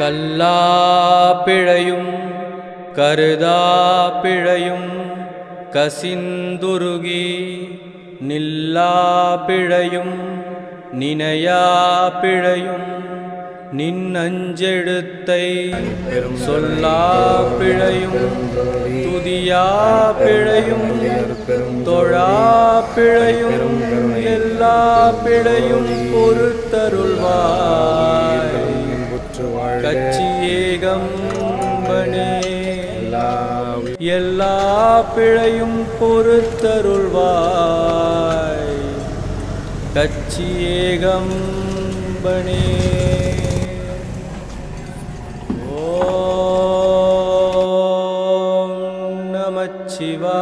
கல்லா பிழையும் கருதா பிழையும் கசிந்துருகி நில்லா பிழையும் நினையா பிழையும் நின்னஞ்செழுத்தை சொல்லா பிழையும் துதியா பிழையும் தொழா பிழையும் எல்லா பிழையும் பொறுத்தருள்வார். கச்சி ஏகம்பனே எல்லா பிழையும் பொறுத்தருள்வாய். கச்சி ஏகம்பனே ஓ நமச்சிவா